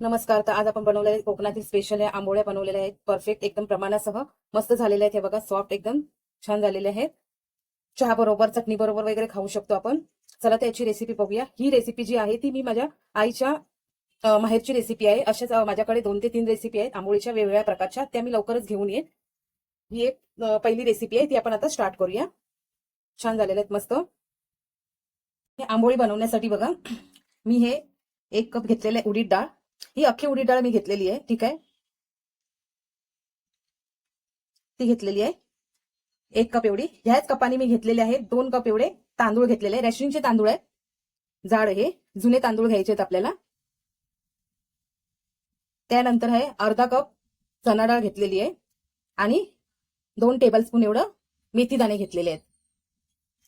नमस्कार तर आज आपण बनवलेले कोकणातील स्पेशल आहे आंबोळ्या बनवलेल्या आहेत. परफेक्ट एकदम प्रमाणासह मस्त झालेले आहेत. हे बघा सॉफ्ट एकदम छान झालेले आहेत. चहा बरोबर चटणी बरोबर वगैरे खाऊ शकतो आपण. चला त्याची रेसिपी बघूया. ही रेसिपी जी आहे ती मी माझ्या आईच्या माहेरची रेसिपी आहे. अशाच माझ्याकडे दोन ते तीन रेसिपी आहेत. आंबोळीच्या वेगवेगळ्या प्रकारच्या त्या मी लवकरच घेऊन येईन. ही एक पहिली रेसिपी आहे. ती आपण आता स्टार्ट करूया. छान झालेले आहेत मस्त. हे आंबोळी बनवण्यासाठी बघा मी हे एक कप घेतलेले उडीद डाळ. ही अख्खी उडी डाळ मी घेतलेली आहे. ठीक आहे? ती घेतलेली आहे. एक कप एवढी. ह्याच कपाने मी घेतलेले आहे दोन कप एवढे तांदूळ घेतलेले आहे रेशनिंगचे तांदूळ आहेत. जाड हे. जुने तांदूळ घ्यायचे आहेत आपल्याला. त्यानंतर आहे अर्धा कप चना डाळ घेतलेली आहे. आणि दोन टेबलस्पून एवढं मेथी दाणे घेतलेले आहेत.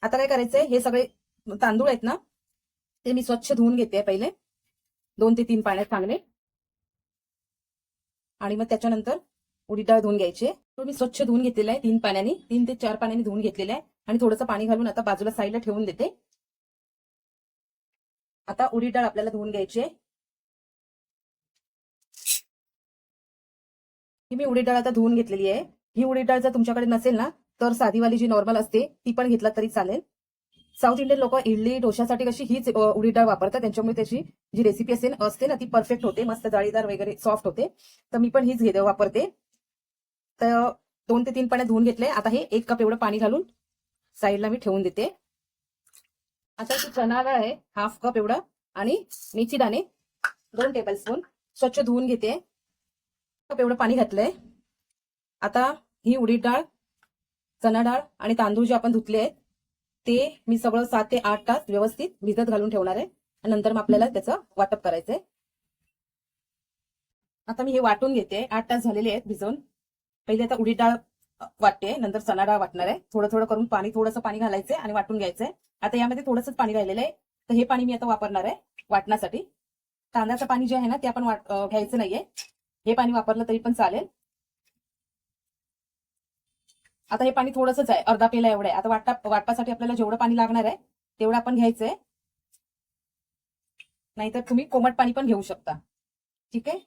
आता काय करायचंय? हे सगळे तांदूळ आहेत ना ते मी स्वच्छ धुवून घेते पहिले. दोन ते तीन पाण्यात चांगले आणि मग त्याच्यानंतर उडीद डाळ धुवून घ्यायची. तो मी स्वच्छ धुवून घेतलेला आहे तीन पाण्याने तीन ते चार पाण्याने धुवून घेतलेला आहे. आणि थोडंसं पाणी घालून आता बाजूला साईडला ठेवून देते. आता उडीद डाळ आपल्याला धुवून घ्यायची आहे. ही मी उडीद डाळ आता धुवून घेतलेली आहे. ही उडीद डाळ जर तुमच्याकडे नसेल ना तर साधीवाली जी नॉर्मल असते ती पण घेतला तरी चालेल. साऊथ इंडियन लोक इडली डोशासाठी कशी हीच अ, उडीद डाळ वापरतात त्यांच्यामुळे त्याची जी रेसिपी असते ना असते ना ती परफेक्ट होते मस्त जाळीदार वगैरे सॉफ्ट होते. तर मी पण हीच घेते वापरते. तर दोन ते तीन पाण्या धुवून घेतले. आता हे एक कप एवढं पाणी घालून साईडला मी ठेवून देते. आता जी चना डाळ आहे हाफ कप एवढं आणि मेथी दाणे दोन टेबल स्पून स्वच्छ धुवून घेते. कप एवढं पाणी घातलंय. आता ही उडीद डाळ चना डाळ आणि तांदूळ जे आपण धुतले आहेत ते मी सगळं सात ते आठ तास व्यवस्थित भिजत घालून ठेवणार आहे. आणि नंतर मग आपल्याला त्याचं वाटप करायचंय. आता मी हे वाटून घेते. आठ तास झालेले आहेत भिजवून. पहिले आता उडीद डाळ वाटते. नंतर चना डाळ वाटणार आहे. थोडं थोडं करून पाणी थोडंसं पाणी घालायचंय आणि वाटून घ्यायचंय. आता यामध्ये थोडंसंच पाणी राहिलेलं आहे. तर हे पाणी मी आता वापरणार आहे वाटण्यासाठी. तांदळाचं पाणी जे आहे ना ते आपण वाट- घ्यायचं नाहीये. हे पाणी वापरलं तरी पण चालेल. आता हे पाणी थोडंसंच आहे अर्धा पेला एवढं आहे. आता वाटा वाटपासाठी आपल्याला जेवढं पाणी लागणार आहे तेवढं आपण घ्यायचंय. नाहीतर तुम्ही कोमट पाणी पण घेऊ शकता. ठीक आहे?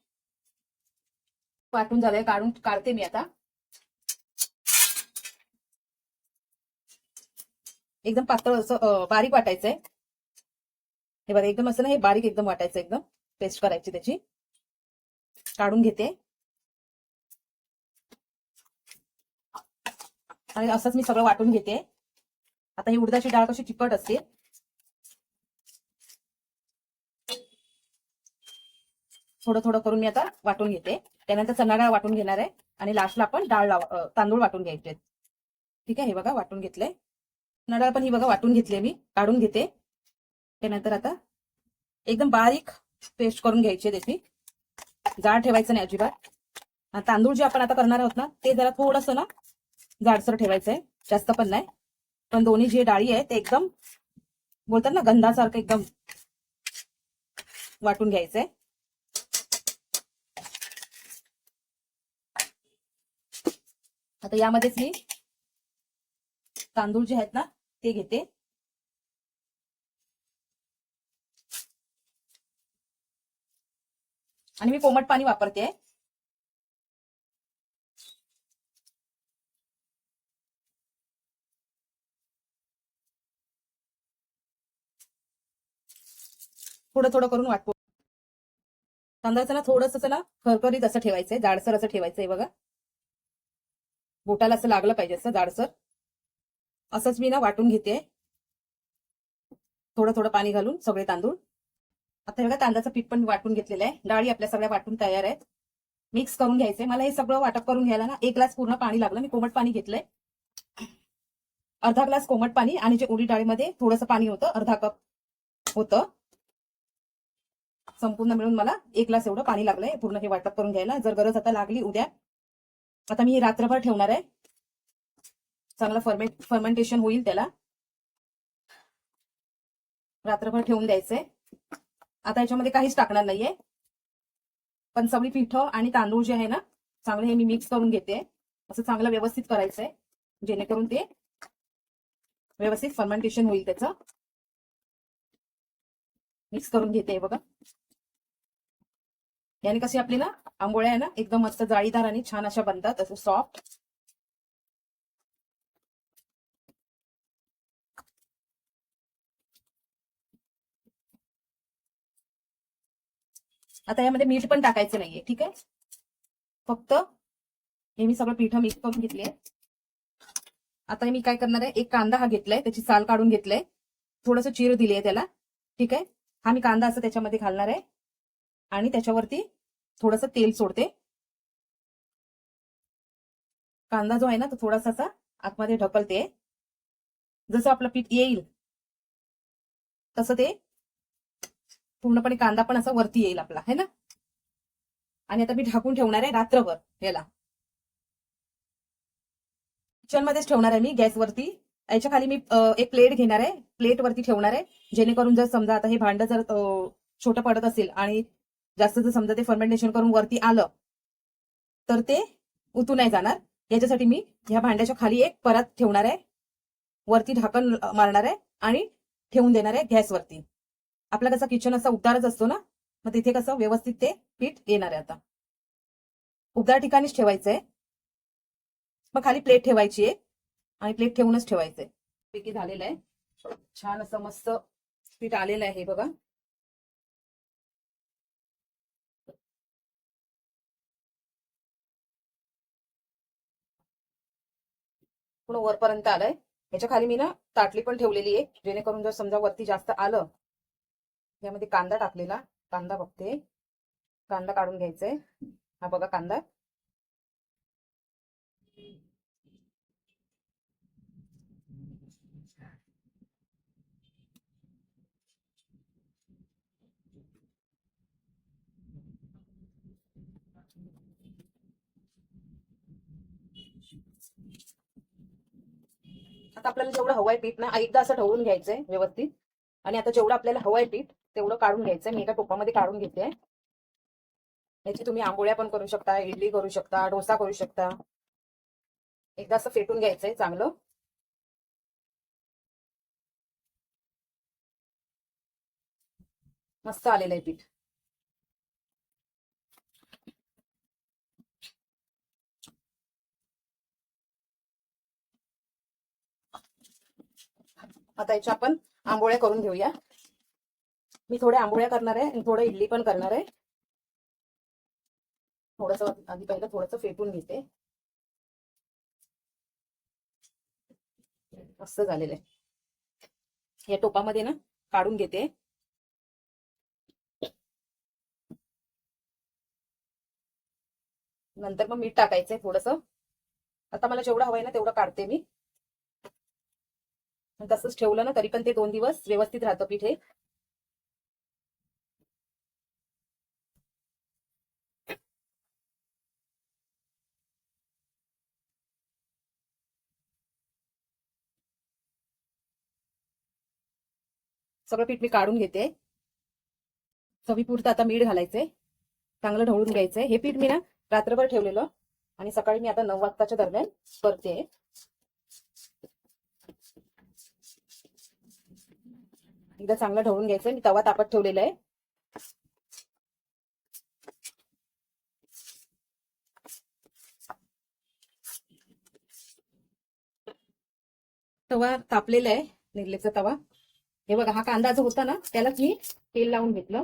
वाटून झालंय काढून काढते मी आता. एकदम पातळ असं बारीक वाटायचंय. हे बघा एकदम असं ना हे बारीक एकदम वाटायचं एकदम. पेस्ट करायची त्याची. काढून घेते. आणि असंच मी सगळं वाटून घेते. आता ही उडदाची डाळ कशी चिकट असते. थोडं थोडं करून मी आता वाटून घेते. त्यानंतर चणा डाळ वाटून घेणार आहे. आणि लास्टला आपण डाळ लाव तांदूळ वाटून घ्यायचे ठीक आहे हे बघा वाटून घेतलंय. चणा डाळ पण ही बघा वाटून घेतली मी काढून घेते. त्यानंतर आता एकदम बारीक पेस्ट करून घ्यायची आहे त्याची. जाड ठेवायचं नाही अजिबात. तांदूळ जे आपण आता करणार आहोत ना ते जरा थोडस ना जाडसर ठेवायचंय. जास्त पण नाही. पण दोन्ही जे डाळी आहे ते एकदम बोलतात ना गंधासारखं एकदम वाटून घ्यायचंय. आता यामध्येच मी तांदूळ जे आहेत ना ते घेते. आणि मी कोमट पाणी वापरते. थोडं थोडं करून वाटतो तांदळाचं ना थोडस ना खरखरीत असं ठेवायचंय जाडसर असं ठेवायचंय बघा. बोटाला असं लागलं पाहिजे असं जाडसर. असंच मी ना वाटून घेते. थोडं थोडं पाणी घालून सगळे तांदूळ. आता हे बघा तांदळाचं पीठ पण वाटून घेतलेलं आहे. डाळी आपल्या सगळ्या वाटून तयार आहेत. मिक्स करून घ्यायचंय. मला हे सगळं वाटप करून घ्यायला ना एक ग्लास पूर्ण पाणी लागलं. मी कोमट पाणी घेतलंय. अर्धा ग्लास कोमट पाणी आणि जे उडी डाळीमध्ये थोडंसं पाणी होतं अर्धा कप होतं. संपूर्ण मिळून मला एक ग्लास एवढं पाणी लागलंय. पूर्ण हे वाटप करून घ्यायला. जर गरज आता लागली उद्या आता मी हे रात्रभर ठेवणार आहे. चांगलं फर्मेंट फर्मेंटेशन होईल त्याला. रात्रभर ठेवून द्यायचंय. आता याच्यामध्ये काहीच टाकणार नाहीये. पण सगळी पिठं आणि तांदूळ जे आहे ना चांगले हे मी मिक्स करून घेते. असं चांगलं व्यवस्थित करायचंय. जेणेकरून ते व्यवस्थित फर्मेंटेशन होईल त्याचं. मिक्स करून घेते बघा. याने कशी आपली ना आंबोळ्या आहे ना एकदम मस्त जाळीदार आणि छान अशा बनतात असं सॉफ्ट आता यामध्ये मीठ पण टाकायचं नाहीये ठीक आहे? फक्त हे मी सगळं पिठं मिक्स करून घेतले आता मी काय करणार आहे एक कांदा हा घेतलाय त्याची साल काढून घेतलाय. थोडस चीर दिली आहे त्याला ठीक आहे? हा मी कांदा असं त्याच्यामध्ये घालणार आहे. आणि त्याच्यावरती थोडस तेल सोडते. कांदा जो आहे ना तो थोडासा असा आतमध्ये ढकलते. जसं आपलं पीठ येईल तसं ते पूर्णपणे कांदा पण असा वरती येईल आपला है ना? आणि आता मी ढाकून ठेवणार आहे रात्रभर याला किचन मध्येच ठेवणार आहे मी गॅसवरती. याच्या खाली मी एक प्लेट घेणार आहे. प्लेट वरती ठेवणार आहे. जेणेकरून जर समजा आता हे भांड जर छोटं पडत असेल आणि जास्त जर समजा ते फर्मेंटेशन करून वरती आलं तर ते उतू नाही जाणार. याच्यासाठी मी ह्या भांड्याच्या खाली एक परत ठेवणार आहे. वरती ढाकण मारणार आहे आणि ठेवून देणार आहे गॅसवरती आपला कसा किचन असा उबदारच असतो ना मग तिथे कसं व्यवस्थित ते पीठ येणार आहे आता. उबदार ठिकाणीच ठेवायचंय. मग खाली प्लेट ठेवायची आहे आणि प्लेट ठेवूनच ठेवायचंय. पैकी झालेलं आहे. छान असं मस्त पीठ आलेलं आहे हे बघा. पूर्ण वरपर्यंत आलंय? याच्या खाली मी ना ताटली पण ठेवलेली आहे जेणेकरून जर समजा वरती जास्त आलं यामध्ये कांदा टाकलेला. कांदा बघते. कांदा काढून घ्यायचाय. हा बघा कांदा. आता आपल्याला जेवढं हवंय पीठ ना एकदा असं ढवळून घ्यायचंय व्यवस्थित. आणि आता जेवढं आपल्याला हवंय पीठ तेवढं काढून घ्यायचंय. मी एका टोपामध्ये काढून घेते. याची तुम्ही आंबोळ्या पण करू शकता इडली करू शकता डोसा करू शकता. एकदा असं फेटून घ्यायचंय चांगलं. मस्त आलेलं आहे पीठ. आता याच्या आपण आंबोळ्या करून घेऊया. मी थोड्या आंबोळ्या करणार आहे आणि थोडं इडली पण करणार आहे. थोडस आधी पहिलं थोडस फेटून घेते. मस्त झालेलं आहे. या टोपामध्ये ना काढून घेते. नंतर मग मीठ टाकायचंय थोडस. आता मला जेवढं हवंय ना तेवढं काढते मी. तसंच ठेवलं ना तरी पण ते दोन दिवस व्यवस्थित राहतं पीठ हे. सगळं पीठ मी काढून घेते. चवीपुरतं आता मीठ घालायचंय. चांगलं ढवळून घ्यायचंय. हे पीठ मी ना रात्रभर ठेवलेलं आणि सकाळी मी आता नऊ वाजताच्या दरम्यान करते. एकदा चांगलं ढवळून घ्यायचं मी तवा तापत ठेवलेला आहे. तवा तापलेला आहे निर्लेचा तवा. हे बघा हा कांदा जो होता ना त्यालाच मी तेल लावून घेतलं.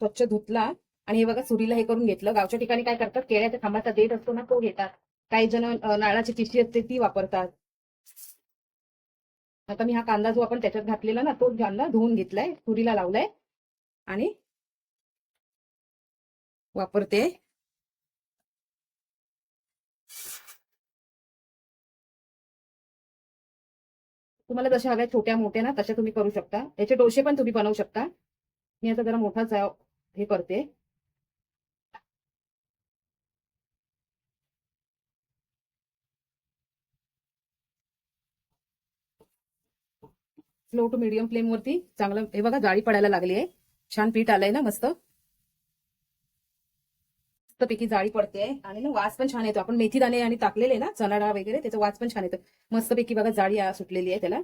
स्वच्छ धुतला आणि हे बघा सुरीला हे करून घेतलं. गावच्या ठिकाणी काय करतात केळ्याच्या खांबाचा देठ असतो ना तो घेतात. काही जण नाळाची नारळाची पिशवी असते ती वापरतात. आता मी हा कांदा जो आपण त्याच्यात घातलेला ना तोच कांदा धुवून घेतलाय तुरीला लावलाय आणि वापरते. तुम्हाला जशा हव्या छोट्या मोठ्या ना तशा तुम्ही करू शकता. याचे डोसे पण तुम्ही बनवू शकता. मी आता जरा मोठाच हे करते. स्लो टू मिडियम फ्लेम वरती चांगलं हे बघा जाळी पडायला लागली आहे. छान पीठ आलंय ना मस्त. मस्तपैकी जाळी पडते. आणि ना वास पण छान येतो. आपण मेथी दाणे आणि टाकलेले ना चणा डाळ वगैरे त्याचा वास पण छान येतो. मस्तपैकी बघा जाळी सुटलेली आहे त्याला.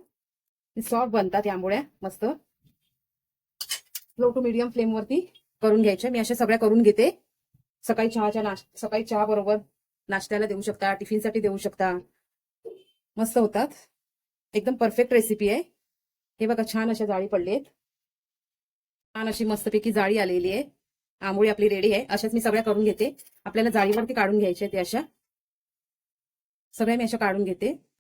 सॉफ्ट बनतात या आंबोळ्या. मस्त. स्लो टू मिडियम फ्लेम वरती करून घ्यायच्या मी अशा सगळ्या करून घेते. सकाळी चहाच्या नाश सकाळी चहा बरोबर नाश्त्याला देऊ शकता टिफिनसाठी देऊ शकता. मस्त होतात. एकदम परफेक्ट रेसिपी आहे. हे बघा छान अशा जाळी पडलेत. छान अशी मस्तपैकी जाळी आलेली आहे. आंबोळी आपली रेडी आहे. अशाच मी सगळ्या करून घेते. आपल्याला जाळीवरती काढून घ्यायच्या ते अशा. सगळ्या मी अशा काढून घेते.